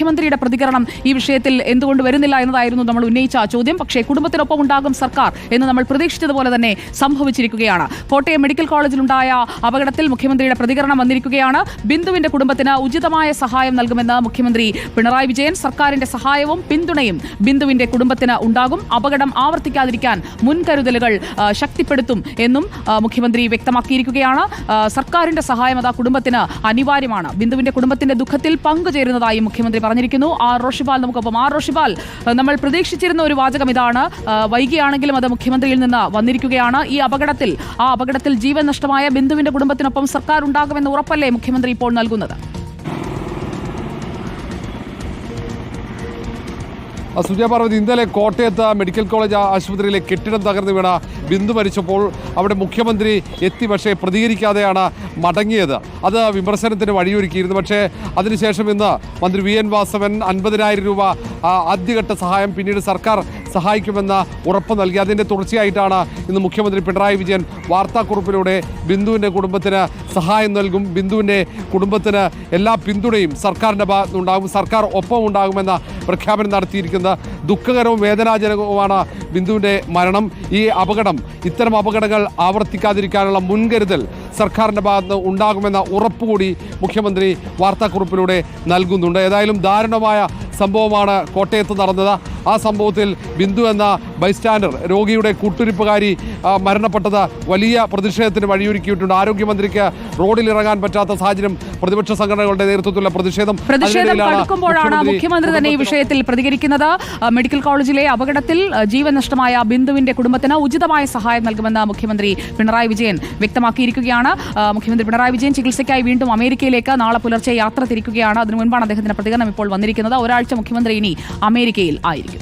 മുഖ്യമന്ത്രിയുടെ പ്രതികരണം ഈ വിഷയത്തിൽ എന്തുകൊണ്ട് വരുന്നില്ല എന്നതായിരുന്നു നമ്മൾ ഉന്നയിച്ച ചോദ്യം. പക്ഷേ കുടുംബത്തിനൊപ്പം ഉണ്ടാകും സർക്കാർ എന്ന് നമ്മൾ പ്രതീക്ഷിച്ചതുപോലെ തന്നെ സംഭവിച്ചിരിക്കുകയാണ്. കോട്ടയം മെഡിക്കൽ കോളേജിലുണ്ടായ അപകടത്തിൽ മുഖ്യമന്ത്രിയുടെ പ്രതികരണം വന്നിരിക്കുകയാണ്. ബിന്ദുവിന്റെ കുടുംബത്തിന് ഉചിതമായ സഹായം നൽകുമെന്ന് മുഖ്യമന്ത്രി പിണറായി വിജയൻ സർക്കാരിന്റെ സഹായവും പിന്തുണയും ബിന്ദുവിന്റെ കുടുംബത്തിന് ഉണ്ടാകും. അപകടം ആവർത്തിക്കാതിരിക്കാൻ മുൻകരുതലുകൾ ശക്തിപ്പെടുത്തും എന്നും മുഖ്യമന്ത്രി വ്യക്തമാക്കിയിരിക്കുകയാണ്. സർക്കാരിന്റെ സഹായം അതാ കുടുംബത്തിന് അനിവാര്യമാണ്. ബിന്ദുവിന്റെ കുടുംബത്തിന്റെ ദുഃഖത്തിൽ പങ്കുചേരുന്നതായി മുഖ്യമന്ത്രി പറഞ്ഞിരിക്കുന്നു. ആർ. റോഷിപാൽ നമുക്കൊപ്പം. ആർ. റോഷിപാൽ നമ്മൾ പ്രതീക്ഷിച്ചിരുന്ന ഒരു വാചകം ഇതാണ്. വൈകിയാണെങ്കിലും അത് മുഖ്യമന്ത്രിയിൽ നിന്ന് വന്നിരിക്കുകയാണ്. ഈ അപകടത്തിൽ ആ അപകടത്തിൽ ജീവൻ നഷ്ടമായ ബിന്ദുവിന്റെ കുടുംബത്തിനൊപ്പം സർക്കാർ ഉണ്ടാകുമെന്ന് ഉറപ്പല്ലേ മുഖ്യമന്ത്രി ഇപ്പോൾ നൽകുന്നത്? സുജയ പാർവതി ഇന്നലെ കോട്ടയത്ത് മെഡിക്കൽ കോളേജ് ആശുപത്രിയിലെ കെട്ടിടം തകർന്നു വീണ ബിന്ദു മരിച്ചപ്പോൾ അവിടെ മുഖ്യമന്ത്രി എത്തി പക്ഷേ പ്രതികരിക്കാതെയാണ് മടങ്ങിയത്. അത് വിമർശനത്തിന് വഴിയൊരുക്കിയിരുന്നു. പക്ഷേ അതിനുശേഷം ഇന്ന് മന്ത്രി വി എൻ വാസവൻ അൻപതിനായിരം രൂപ ആദ്യഘട്ട സഹായം പിന്നീട് സർക്കാർ സഹായിക്കുമെന്ന ഉറപ്പ് നൽകി. അതിന്റെ തുടർച്ചയായിട്ടാണ് ഇന്ന് മുഖ്യമന്ത്രി പിണറായി വിജയൻ വാർത്താക്കുറിപ്പിലൂടെ ബിന്ദുവിന്റെ കുടുംബത്തിന് സഹായം നൽകും. ബിന്ദുവിന്റെ കുടുംബത്തിന് എല്ലാ പിന്തുണയും സർക്കാരിന്റെ ഭാഗത്തുനിന്നുണ്ടാകും സർക്കാർ ഒപ്പം ഉണ്ടാകുമെന്ന പ്രഖ്യാപനം നടത്തിയിരിക്കുന്നത് ദുഃഖകരവും വേദനാജനകവുമാണ് ബിന്ദുവിന്റെ മരണം. ഈ അപകടം ഇത്തരം അപകടങ്ങൾ ആവർത്തിക്കാതിരിക്കാനുള്ള മുൻകരുതൽ സർക്കാരിന്റെ ഭാഗത്ത് ഉണ്ടാകുമെന്ന ഉറപ്പുകൂടി മുഖ്യമന്ത്രി വാർത്താക്കുറിപ്പിലൂടെ നൽകുന്നുണ്ട്. ഏതായാലും ദാരുണമായ സംഭവമാണ് കോട്ടയത്ത് നടന്നത്. ആ സംഭവത്തിൽ ബിന്ദു എന്ന ബൈസ്റ്റാൻഡർ രോഗിയുടെ കൂട്ടുരിപ്പുകാരി മരണപ്പെട്ടത് വലിയ പ്രതിഷേധത്തിന് വഴിയൊരുക്കിയിട്ടുണ്ട്. ആരോഗ്യമന്ത്രിക്ക് റോഡിൽ ഇറങ്ങാൻ പറ്റാത്ത സാഹചര്യം പ്രതിപക്ഷ സംഘടനകളുടെ നേതൃത്വത്തിലുള്ള പ്രതിഷേധം. പ്രതിഷേധം കടുക്കുമ്പോഴാണ് മുഖ്യമന്ത്രി തന്നെ ഈ വിഷയത്തിൽ പ്രതികരിക്കുന്നത്. മെഡിക്കൽ കോളേജിലെ അപകടത്തിൽ ജീവൻ നഷ്ടമായ ബിന്ദുവിന്റെ കുടുംബത്തിന് ഉചിതമായ സഹായം നൽകുമെന്ന് മുഖ്യമന്ത്രി പിണറായി വിജയൻ വ്യക്തമാക്കിയിരിക്കുകയാണ്. മുഖ്യമന്ത്രി പിണറായി വിജയൻ ചികിത്സയ്ക്കായി വീണ്ടും അമേരിക്കയിലേക്ക് നാളെ പുലർച്ചെ യാത്ര തിരിക്കുകയാണ്. അതിനു മുൻപാണ് അദ്ദേഹത്തിന്റെ പ്രതികരണം ഇപ്പോൾ വന്നിരിക്കുന്നത്. ഒരാഴ്ച മുഖ്യമന്ത്രി ഇനി അമേരിക്കയിൽ ആയിരിക്കും.